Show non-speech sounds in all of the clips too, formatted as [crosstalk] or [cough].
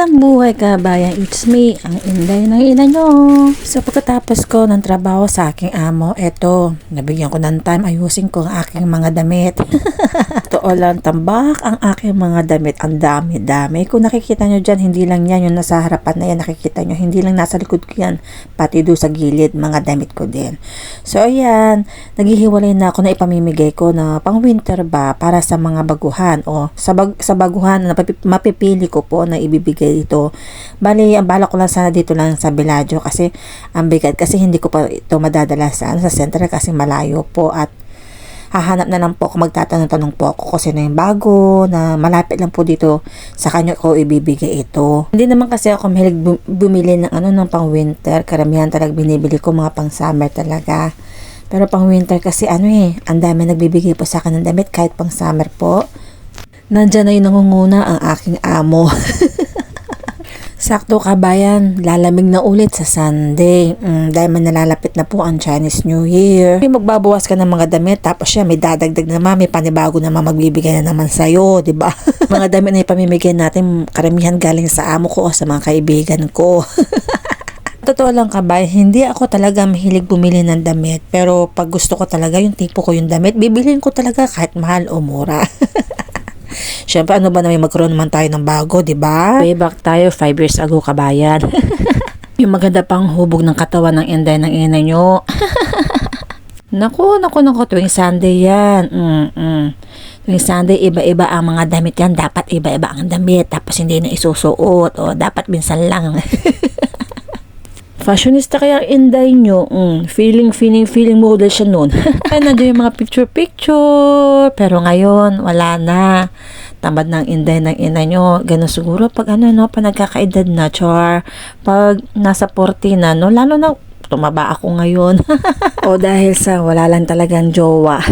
Ang buhay ka bayan, it's me, ang inday ng ina nyo. So pagkatapos ko ng trabaho sa aking amo, eto, nabigyan ko ng time, ayusin ko ang aking mga damit. [laughs] Totoo lang, tambak ang aking mga damit, ang dami-dami. Kung nakikita nyo dyan, hindi lang yan, yung nasa harapan na yan, nakikita nyo, hindi lang nasa likod ko yan, pati do sa gilid, mga damit ko din. So ayan, naghihiwalay na ako na ipamimigay ko na pang winter ba para sa mga baguhan o sa, bag, sa baguhan na mapipi- mapipili ko po na ibibigay dito. Bali, ang bala ko lang sana dito lang sa Bellagio kasi ang bigat kasi hindi ko pa ito madadala sa, ano, sa center kasi malayo po at hahanap na lang po ako magtatanong-tanong po ako kung sino yung bago na malapit lang po dito sa kanya ko ibibigay ito. Hindi naman kasi ako mahilig bu- bumili ng ano ng pang winter. Karamihan talaga binibili ko mga pang summer talaga. Pero pang winter kasi ano eh, ang dami nagbibigay po sa akin ng damit kahit pang summer po. Nandyan na yung nangunguna ang aking amo. [laughs] Sakto kabayan, lalamig na ulit sa Sunday. Mm, dahil man nalalapit na po ang Chinese New Year. May magbabawas ka ng mga damit tapos siya may dadagdag naman, may panibago naman magbibigay na naman sa'yo, di ba? [laughs] mga damit na ipamimigay natin, karamihan galing sa amo ko o sa mga kaibigan ko. [laughs] Totoo lang kabay, hindi ako talaga mahilig bumili ng damit. Pero pag gusto ko talaga yung tipo ko yung damit, bibilhin ko talaga kahit mahal o mura. [laughs] Siyempre, ano ba na may magkaroon naman tayo ng bago, di ba? Way back tayo, 5 years ago, kabayan. [laughs] yung maganda pang hubog ng katawan ng inday ng ina nyo. [laughs] naku, naku, naku, tuwing Sunday yan. Mm-mm. Tuwing Sunday, iba-iba ang mga damit yan. Dapat iba-iba ang damit. Tapos hindi na isusuot. O dapat minsan lang. [laughs] Fashionista kaya ang inday nyo. Mm, feeling, feeling, feeling model siya noon. [laughs] Ay, nandiyan yung mga picture-picture. Pero ngayon, wala na. Tamad ng inday ng ina nyo. Ganun siguro pag ano, no, pag nagkakaedad na, char. Pag nasa 40 na, no, lalo na tumaba ako ngayon. [laughs] o dahil sa wala lang talagang jowa.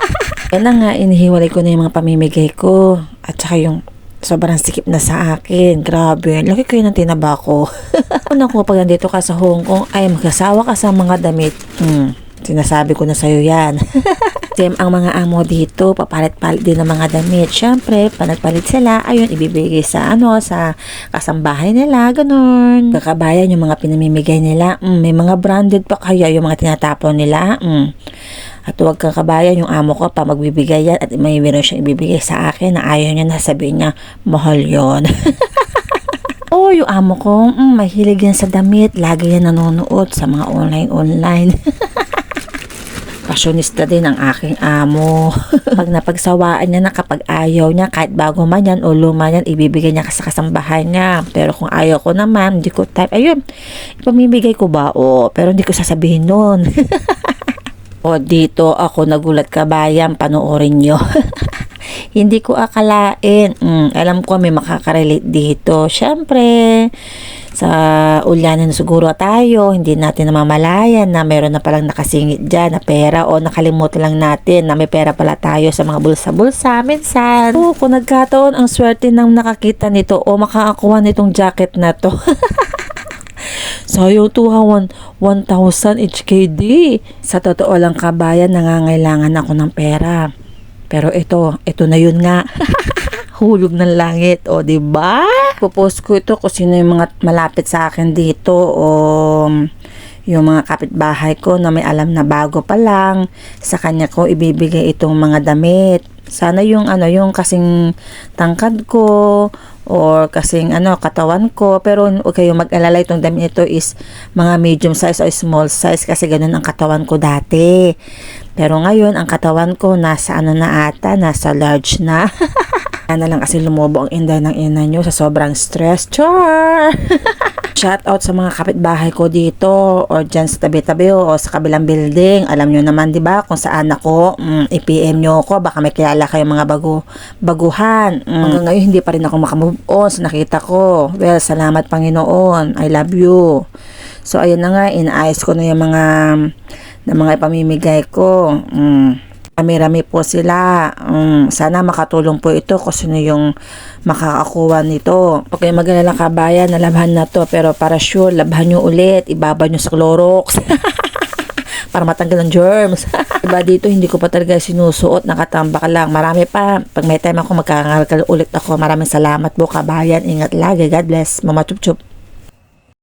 [laughs] Yan na nga, inihiwalay ko na yung mga pamimigay ko. At saka yung sobrang sikip na sa akin. Grabe, laki kayo ng tinaba ko. [laughs] Una ko pag nandito ka sa Hong Kong, ay magkasawa ka sa mga damit. Hmm, sinasabi ko na sa'yo yan. [laughs] Same ang mga amo dito, papalit-palit din ng mga damit. Siyempre, panagpalit sila, ayun, ibibigay sa ano, sa kasambahay nila, ganun. Kakabayan yung mga pinamimigay nila. Mm, may mga branded pa kaya yung mga tinatapon nila. Mm. At huwag kang kabayan, yung amo ko pa magbibigay yan at may meron siyang ibibigay sa akin na ayaw niya na sabihin niya, mahal yon [laughs] Oh, yung amo ko, mm, mahilig yan sa damit. Lagi yan nanonood sa mga online-online. Pasyonista [laughs] din ang aking amo. [laughs] Pag napagsawaan niya na kapag ayaw niya, kahit bago man yan o luma yan, ibibigay niya sa kasambahay niya. Pero kung ayaw ko naman, hindi ko type, ayun, ipamimigay ko ba? O, pero hindi ko sasabihin nun. O, dito ako nagulat kabayan, panoorin nyo. [laughs] hindi ko akalain. Mm, alam ko may makakarelate dito. Siyempre, sa ulyanan siguro tayo, hindi natin namamalayan na meron na palang nakasingit dyan na pera o nakalimutan lang natin na may pera pala tayo sa mga bulsa-bulsa minsan. Oo, kung nagkataon ang swerte ng nakakita nito o makakakuha nitong jacket na to. [laughs] Sayo to ha, 1,000 HKD. Sa totoo lang kabayan, nangangailangan ako ng pera. Pero ito, ito na yun nga. [laughs] Hulog ng langit, o di ba? Popost ko ito kung sino yung mga malapit sa akin dito o yung mga kapitbahay ko na may alam na bago pa lang sa kanya ko ibibigay itong mga damit. Sana yung ano, yung kasing tangkad ko or kasing ano, katawan ko. Pero huwag kayong mag-alala itong damit nito is mga medium size o small size kasi ganun ang katawan ko dati. Pero ngayon, ang katawan ko nasa ano na ata, nasa large na. [laughs] Ano lang kasi lumobo ang inday ng ina nyo sa sobrang stress. Char! [laughs] Shout out sa mga kapitbahay ko dito or dyan sa tabi-tabi o sa kabilang building. Alam nyo naman, di ba, kung saan ako, mm, i-PM nyo ako. Baka may kilala kayong mga bago, baguhan. Mm. Hanggang ngayon, hindi pa rin ako makamove on sa nakita ko. Well, salamat Panginoon. I love you. So, ayun na nga, inaayos ko na yung mga, na mga ipamimigay ko. Mm. Rami-rami po sila. Um, sana makatulong po ito kung sino yung makakakuha nito. Okay, mag-alala kabayan, nalabhan na to. Pero para sure, labhan nyo ulit. Ibaba nyo sa Clorox. [laughs] para matanggal ng germs. [laughs] diba dito hindi ko pa talaga sinusuot, nakatambak lang. Marami pa. Pag may time ako magkangal ulit ako. Maraming salamat po kabayan. Ingat lagi. God bless. Mama Chup Chup.